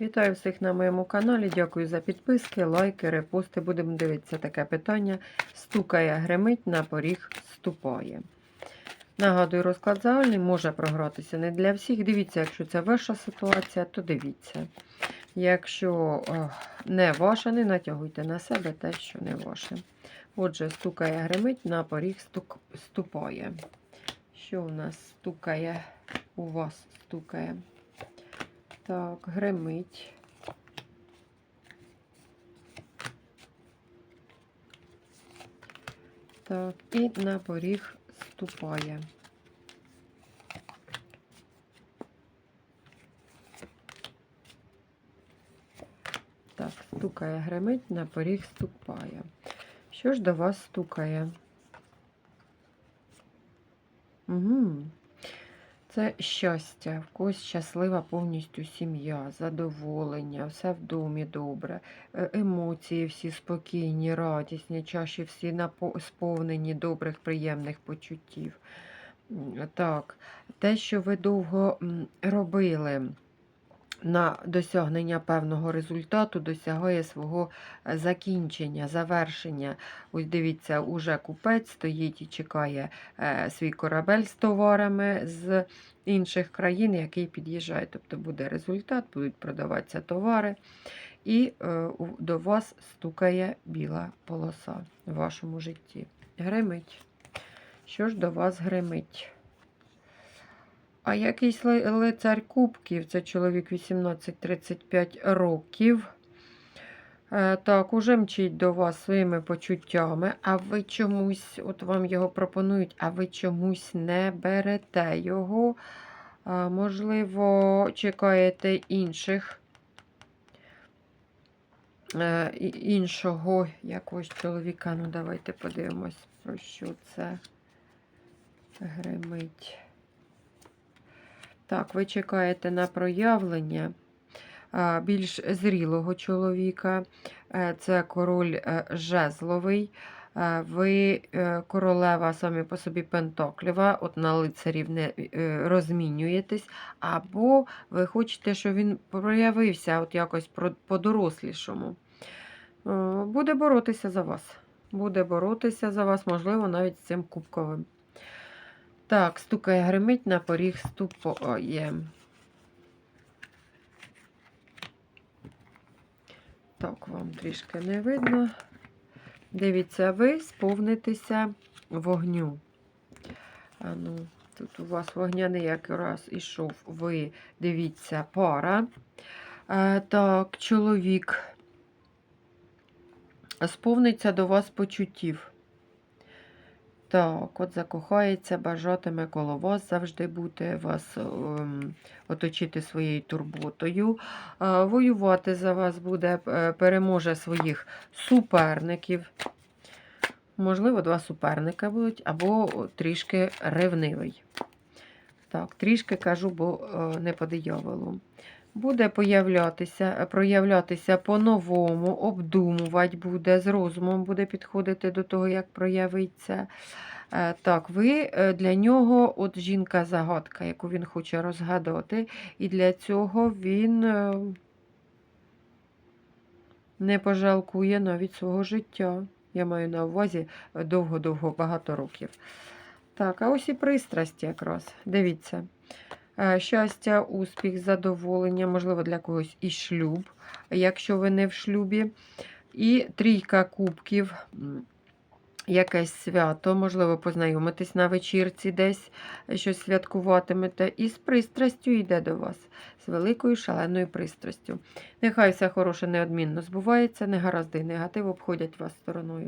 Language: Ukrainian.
Вітаю всіх на моєму каналі. Дякую за підписки, лайки, репости. Будемо дивитися таке питання. Стукає, гремить, на поріг ступає. Нагадую, розклад загальний може програтися не для всіх. Дивіться, якщо це ваша ситуація, то дивіться. Якщо е, не ваша, не натягуйте на себе те, що не ваше. Отже, стукає, гремить, на поріг стук, ступає. Що у нас стукає? У вас стукає. Так, гремить. Так, і на поріг ступає. Так, стукає, гремить, на поріг ступає. Що ж до вас стукає? Угу. Це щастя, в когось щаслива повністю сім'я, задоволення, все в домі добре, е, емоції всі спокійні, радісні, чаші всі сповнені добрих, приємних почуттів. Так, те, що ви довго робили на досягнення певного результату, досягає свого е, закінчення, завершення. Ось дивіться, уже купець стоїть і чекає е, свій корабель з товарами з інших країн, який під'їжджає. Тобто буде результат, будуть продаватися товари, і е, до вас стукає біла полоса в вашому житті. Гримить. Що ж до вас гримить? А якийсь ли- лицар кубків, це чоловік 18-35 років. Е, Так, уже мчить до вас своїми почуттями, а ви чомусь, от вам його пропонують, а ви чомусь не берете його. Можливо, чекаєте інших, е, іншого якогось чоловіка. Ну, давайте подивимось, про що це гримить. Так, ви чекаєте на проявлення більш зрілого чоловіка. Е, Це король е, жезловий. Е, Ви королева самі по собі Пентоклєва, от на лицарів не розмінюєтесь, або ви хочете, щоб він проявився от якось по-дорослішому. Буде боротися за вас. Буде боротися за вас, можливо, навіть з цим кубковим. Так, стукає гримить на поріг ступає. Так, вам трішки не видно. Дивіться, ви сповнитеся вогню. А ну, тут у вас вогняний якраз ішов. Ви дивіться, пара. Е, так, чоловік сповниться до вас почуттів. Так, от закохається, бажатиме коло вас завжди бути, вас ем, оточити своєю турботою. Воювати за вас буде, е, переможе своїх суперників. Можливо, два суперника будуть, або трішки ревнивий. Так, трішки кажу, бо е, не по дияволу. Буде появлятися, проявлятися по-новому, обдумувати буде, з розумом буде підходити до того, як проявиться. Е, Так, ви е, для нього, от жінка-загадка, яку він хоче розгадати, і для цього він е, не пожалкує навіть свого життя. Я маю на увазі е, довго-довго багато років. Так, а ось і пристрасті якраз. Дивіться. Е, Щастя, успіх, задоволення, можливо, для когось і шлюб, якщо ви не в шлюбі. І трійка кубків, якесь свято, можливо, познайомитись на вечірці десь, щось святкуватимете. І з пристрастю йде до вас, з великою шаленою пристрастю. Нехай все хороше неодмінно збувається, негаразди і негатив обходять вас стороною.